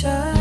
shine.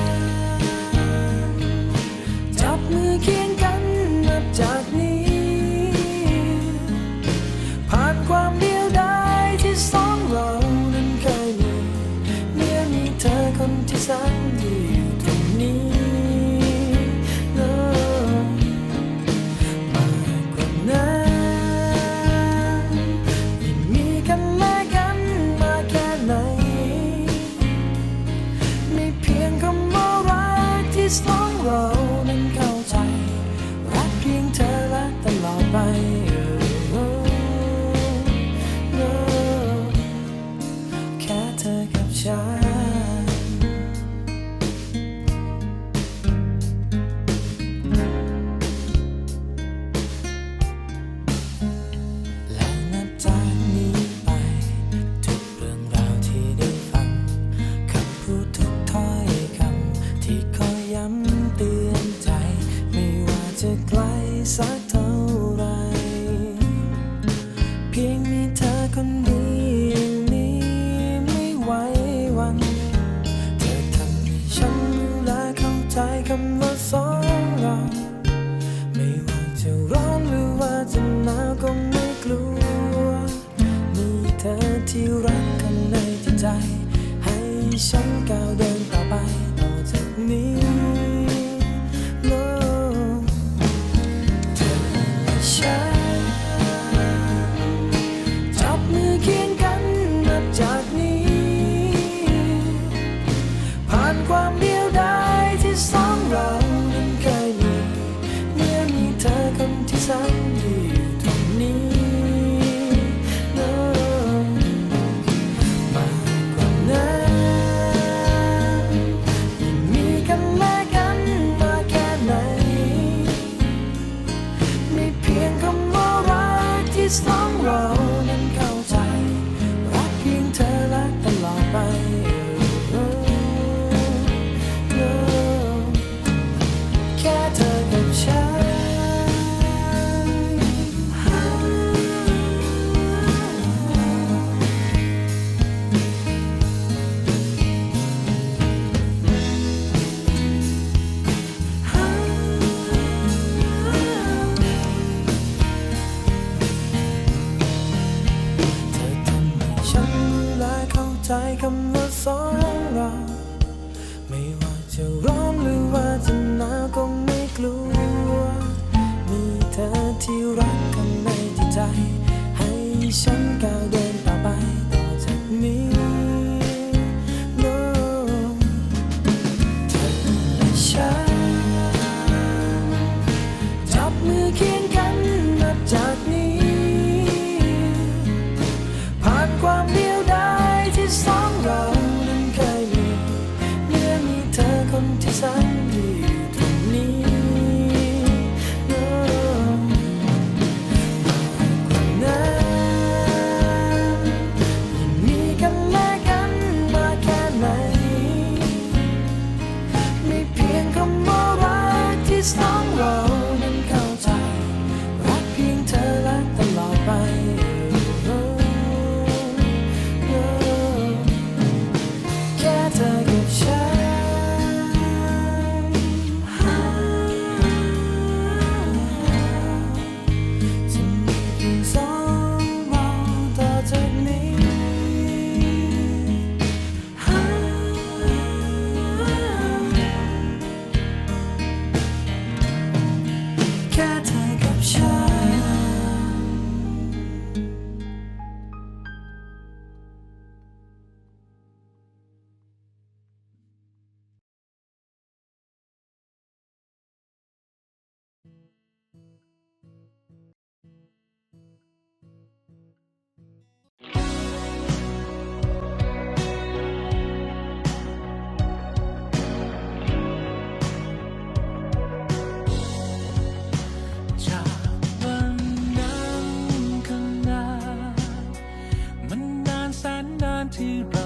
to go.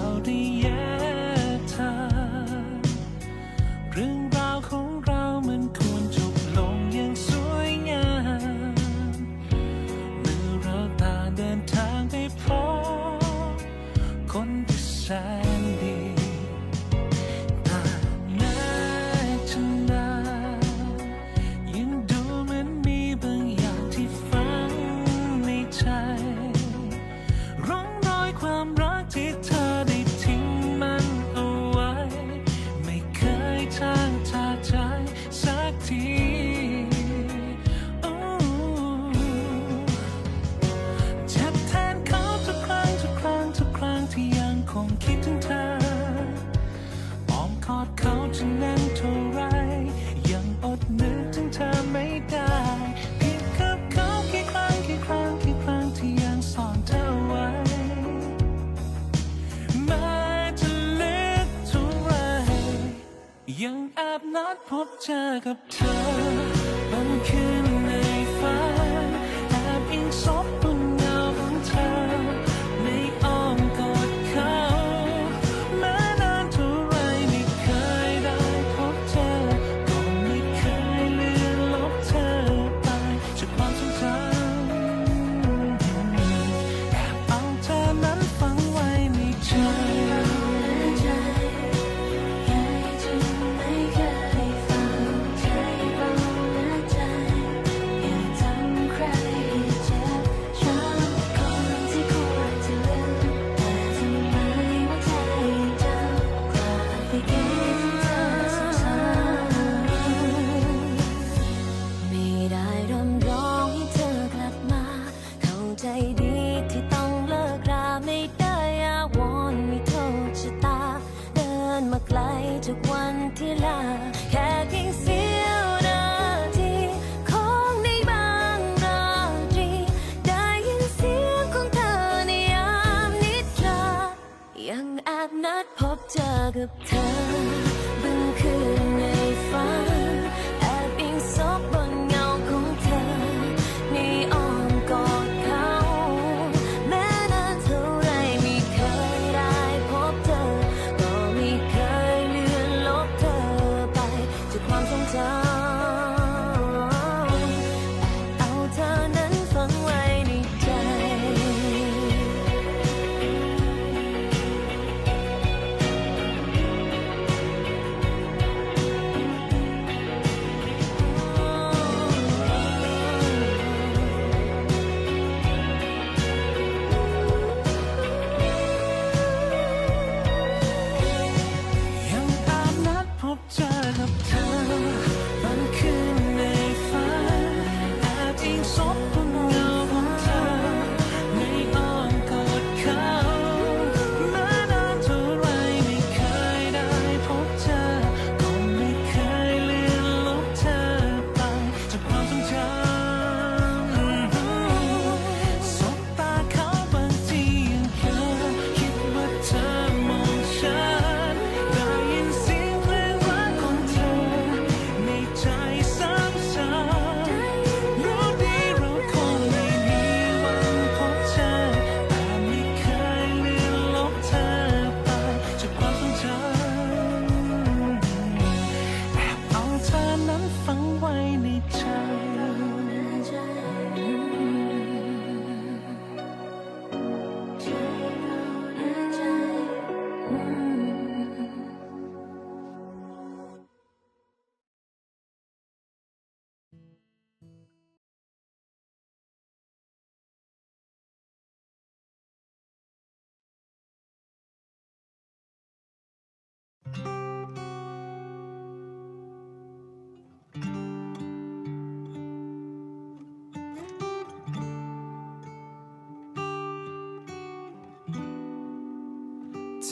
차갑다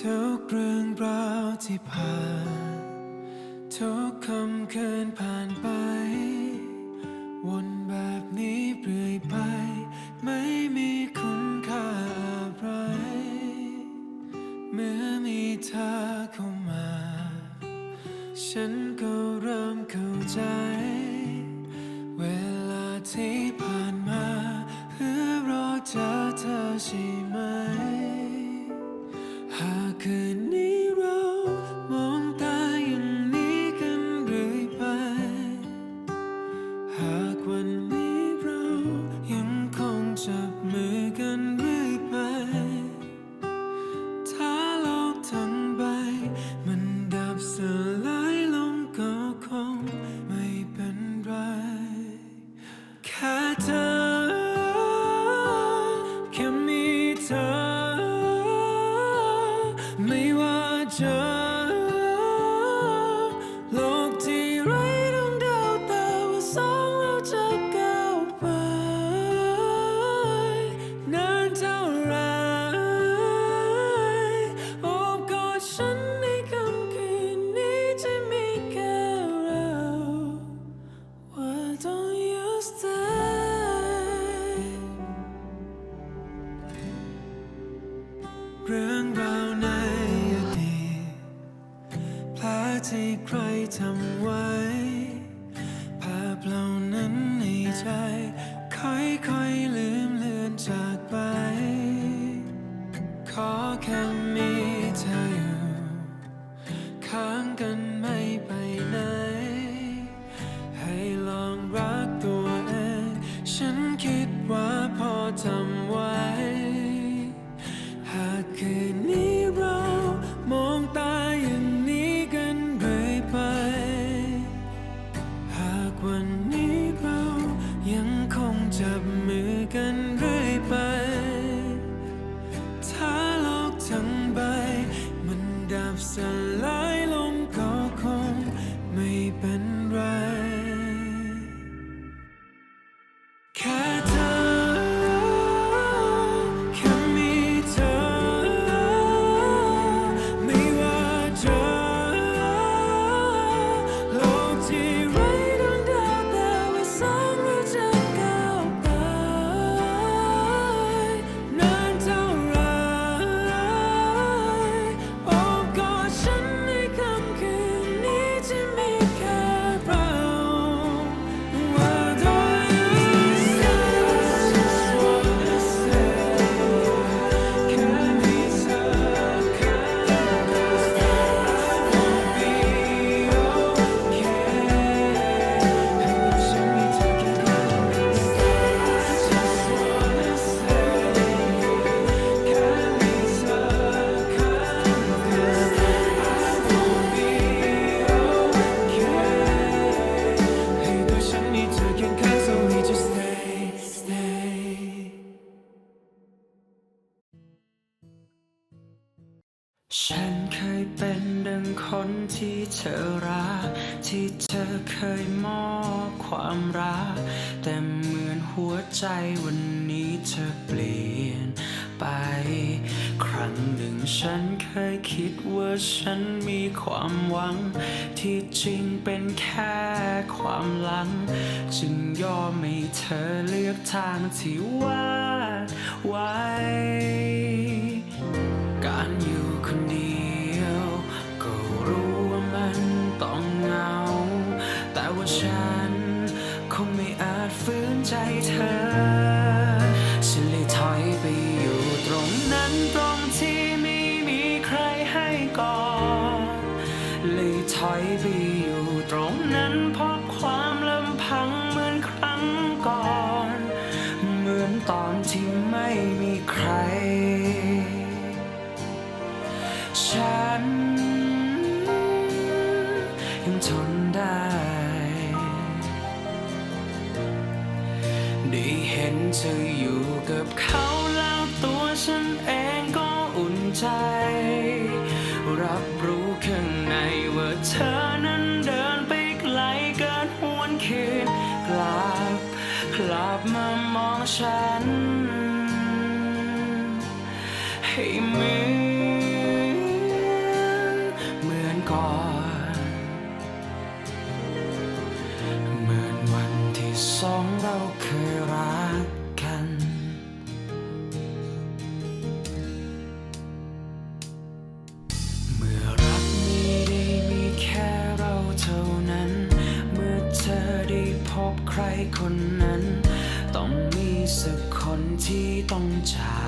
ทุกเรื่องราวที่ผ่าน ทุกคำเคืนผ่านไป นี้เธอเปลี่ยนไป ครั้งหนึ่งฉันเคยคิดว่าฉันมีความหวัง ที่จริงเป็นแค่ความหลัง จึงยอมให้เธอเลือกทางที่วาดไว้ การอยู่คนเดียว ก็รู้ว่ามันต้องเหงา แต่ว่าฉันคงไม่อาจฟื้นใจเธอ อยไปอยู่ตรงนั้นพบความลำพังเหมือนครั้งก่อน เหมือนตอนที่ไม่มีใคร ฉันยังทนได้ ได้เห็นเธออยู่กับเขาแล้วตัวฉันเอง ลับมามองฉัน ให้เหมือนเหมือนก่อน เหมือนวันที่สองเราเคยรักกัน เมื่อรักมีได้มีแค่เราเท่านั้น เมื่อเธอได้พบใครคน ที่ต้องจาก